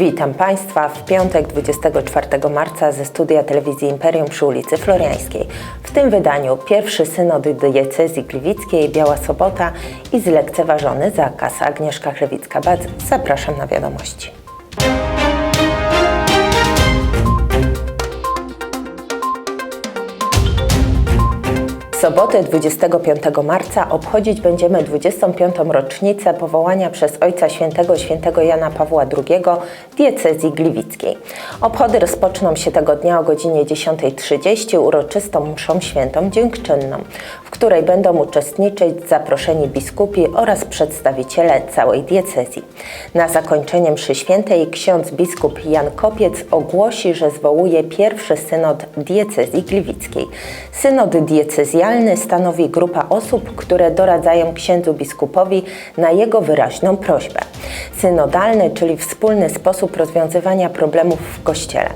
Witam Państwa w piątek 24 marca ze studia telewizji Imperium przy ulicy Floriańskiej. W tym wydaniu pierwszy synod diecezji gliwickiej Biała Sobota i zlekceważony zakaz. Agnieszka Chlewicka-Bac. Zapraszam na wiadomości. Sobotę 25 marca obchodzić będziemy 25. rocznicę powołania przez Ojca Świętego Świętego Jana Pawła II diecezji gliwickiej. Obchody rozpoczną się tego dnia o godzinie 10.30 uroczystą mszą świętą dziękczynną, w której będą uczestniczyć zaproszeni biskupi oraz przedstawiciele całej diecezji. Na zakończenie mszy świętej ksiądz biskup Jan Kopiec ogłosi, że zwołuje pierwszy synod diecezji gliwickiej. Synod diecezjalny stanowi grupa osób, które doradzają księdzu biskupowi na jego wyraźną prośbę. Synodalny, czyli wspólny sposób rozwiązywania problemów w Kościele.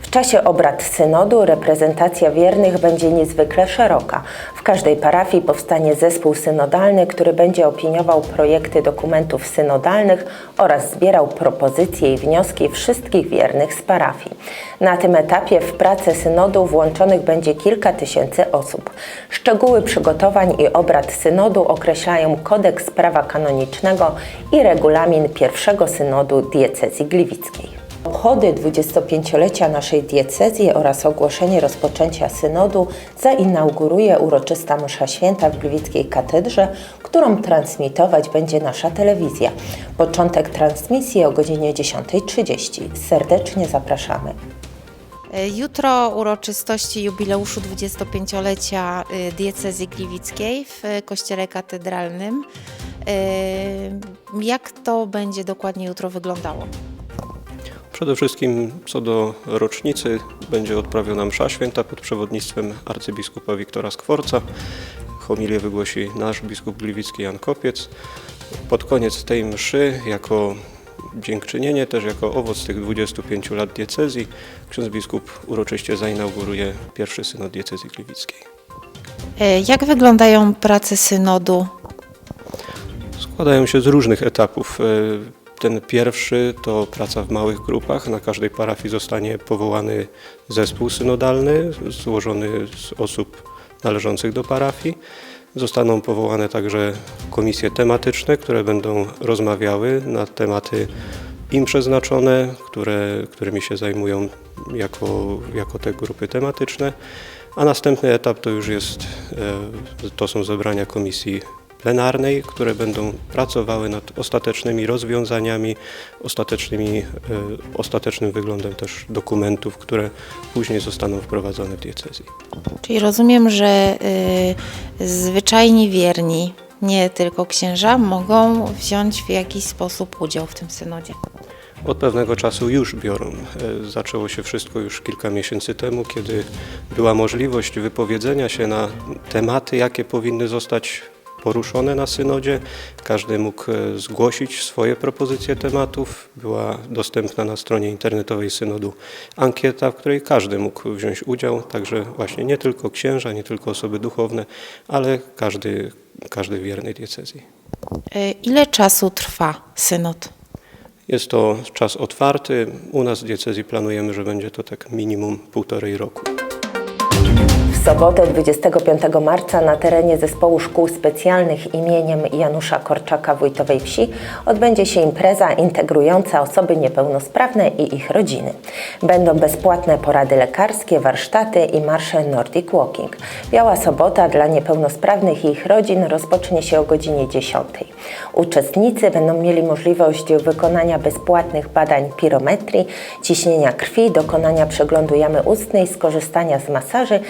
W czasie obrad synodu reprezentacja wiernych będzie niezwykle szeroka. W każdej parafii powstanie zespół synodalny, który będzie opiniował projekty dokumentów synodalnych oraz zbierał propozycje i wnioski wszystkich wiernych z parafii. Na tym etapie w pracę synodu włączonych będzie kilka tysięcy osób. Szczegóły przygotowań i obrad synodu określają kodeks prawa kanonicznego i regulamin pierwszego synodu diecezji gliwickiej. Obchody 25-lecia naszej diecezji oraz ogłoszenie rozpoczęcia synodu zainauguruje uroczysta msza święta w Gliwickiej Katedrze, którą transmitować będzie nasza telewizja. Początek transmisji o godzinie 10.30. Serdecznie zapraszamy. Jutro uroczystości jubileuszu 25-lecia y, diecezji gliwickiej w Kościele Katedralnym. Jak to będzie dokładnie jutro wyglądało? Przede wszystkim co do rocznicy będzie odprawiona msza święta pod przewodnictwem arcybiskupa Wiktora Skworca. Homilię wygłosi nasz biskup gliwicki Jan Kopiec. Pod koniec tej mszy jako dziękczynienie, też jako owoc tych 25 lat diecezji, ksiądz biskup uroczyście zainauguruje pierwszy synod diecezji gliwickiej. Y, Jak wyglądają prace synodu? Składają się z różnych etapów. Ten pierwszy to praca w małych grupach. Na każdej parafii zostanie powołany zespół synodalny złożony z osób należących do parafii. Zostaną powołane także komisje tematyczne, które będą rozmawiały na tematy im przeznaczone, które, którymi się zajmują jako, jako te grupy tematyczne. A następny etap to już jest, e, to są zebrania komisji plenarnej, które będą pracowały nad ostatecznymi rozwiązaniami, ostatecznymi, e, ostatecznym wyglądem też dokumentów, które później zostaną wprowadzone w diecezji. Czyli rozumiem, że y, zwyczajni wierni, nie tylko księża, mogą wziąć w jakiś sposób udział w tym synodzie. Od pewnego czasu już biorą. E, Zaczęło się wszystko już kilka miesięcy temu, kiedy była możliwość wypowiedzenia się na tematy, jakie powinny zostać poruszone na synodzie. Każdy mógł e, zgłosić swoje propozycje tematów. Była dostępna na stronie internetowej synodu ankieta, w której każdy mógł wziąć udział, także właśnie nie tylko księża, nie tylko osoby duchowne, ale każdy, każdy wierny diecezji. Y, Ile czasu trwa synod? Jest to czas otwarty. U nas w diecezji planujemy, że będzie to tak minimum półtorej roku. W sobotę 25 marca na terenie Zespołu Szkół Specjalnych imieniem Janusza Korczaka w Wójtowej Wsi odbędzie się impreza integrująca osoby niepełnosprawne i ich rodziny. Będą bezpłatne porady lekarskie, warsztaty i marsze Nordic Walking. Biała Sobota dla niepełnosprawnych i ich rodzin rozpocznie się o godzinie 10. Uczestnicy będą mieli możliwość wykonania bezpłatnych badań pirometrii, ciśnienia krwi, dokonania przeglądu jamy ustnej, skorzystania z masaży,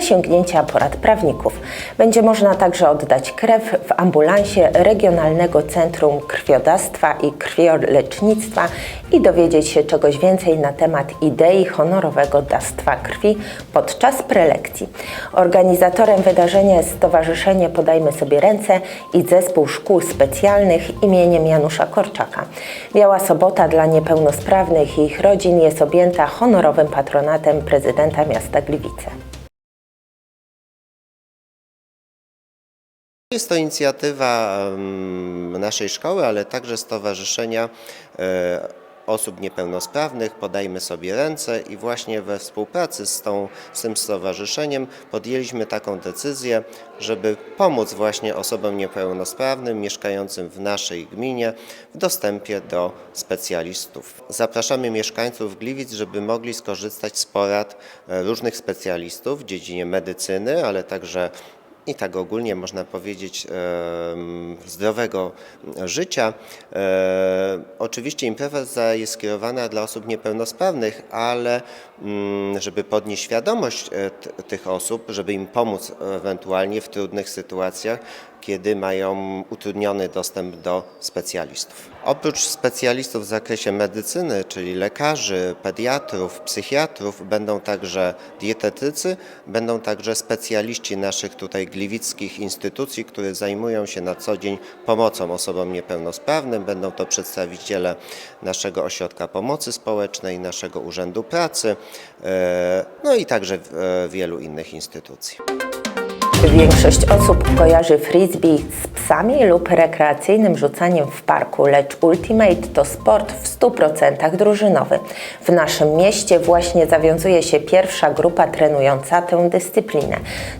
zasięgnięcia porad prawników. Będzie można także oddać krew w ambulansie Regionalnego Centrum Krwiodawstwa i Krwiolecznictwa i dowiedzieć się czegoś więcej na temat idei honorowego dawstwa krwi podczas prelekcji. Organizatorem wydarzenia jest Stowarzyszenie Podajmy Sobie Ręce i Zespół Szkół Specjalnych imieniem Janusza Korczaka. Biała Sobota dla niepełnosprawnych i ich rodzin jest objęta honorowym patronatem prezydenta miasta Gliwice. Jest to inicjatywa naszej szkoły, ale także stowarzyszenia e, osób niepełnosprawnych, podajmy sobie ręce i właśnie we współpracy z, tą, z tym stowarzyszeniem podjęliśmy taką decyzję, żeby pomóc właśnie osobom niepełnosprawnym mieszkającym w naszej gminie w dostępie do specjalistów. Zapraszamy mieszkańców Gliwic, żeby mogli skorzystać z porad e, różnych specjalistów w dziedzinie medycyny, ale także i tak ogólnie można powiedzieć zdrowego życia. E, Oczywiście impreza jest skierowana dla osób niepełnosprawnych, ale mm, żeby podnieść świadomość e, tych osób, żeby im pomóc ewentualnie w trudnych sytuacjach, kiedy mają utrudniony dostęp do specjalistów. Oprócz specjalistów w zakresie medycyny, czyli lekarzy, pediatrów, psychiatrów, będą także dietetycy, będą także specjaliści naszych tutaj gliwickich instytucji, które zajmują się na co dzień pomocą osobom niepełnosprawnym. Będą to przedstawiciele naszego Ośrodka Pomocy Społecznej, naszego Urzędu Pracy, e, no i także e, wielu innych instytucji. Większość osób kojarzy frisbee z psami lub rekreacyjnym rzucaniem w parku, lecz Ultimate to sport w 100% drużynowy. W naszym mieście właśnie zawiązuje się pierwsza grupa trenująca tę dyscyplinę.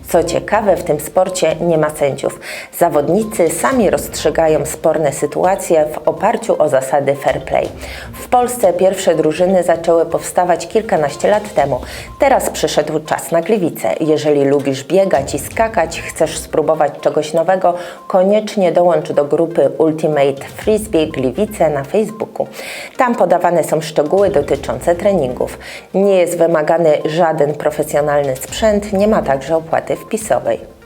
Co ciekawe, w tym sporcie nie ma sędziów. Zawodnicy sami rozstrzygają sporne sytuacje w oparciu o zasady fair play. W Polsce pierwsze drużyny zaczęły powstawać kilkanaście lat temu. Teraz przyszedł czas na Gliwice. Jeżeli lubisz biegać i skakać, chcesz spróbować czegoś nowego, koniecznie dołącz do grupy Ultimate Frisbee Gliwice na Facebooku. Tam podawane są szczegóły dotyczące treningów. Nie jest wymagany żaden profesjonalny sprzęt, nie ma także opłaty wpisowej.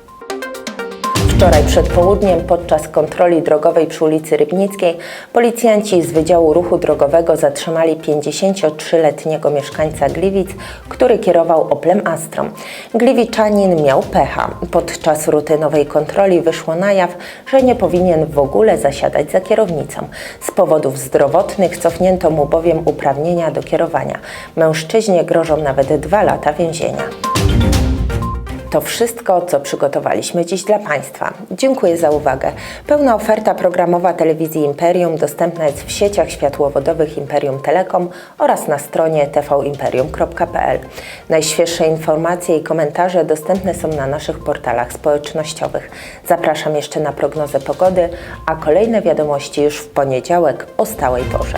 Wczoraj przed południem podczas kontroli drogowej przy ulicy Rybnickiej policjanci z Wydziału Ruchu Drogowego zatrzymali 53-letniego mieszkańca Gliwic, który kierował Oplem Astrą. Gliwiczanin miał pecha. Podczas rutynowej kontroli wyszło na jaw, że nie powinien w ogóle zasiadać za kierownicą. Z powodów zdrowotnych cofnięto mu bowiem uprawnienia do kierowania. Mężczyźnie grożą nawet dwa lata więzienia. To wszystko, co przygotowaliśmy dziś dla Państwa. Dziękuję za uwagę. Pełna oferta programowa telewizji Imperium dostępna jest w sieciach światłowodowych Imperium Telekom oraz na stronie tvimperium.pl. Najświeższe informacje i komentarze dostępne są na naszych portalach społecznościowych. Zapraszam jeszcze na prognozę pogody, a kolejne wiadomości już w poniedziałek o stałej porze.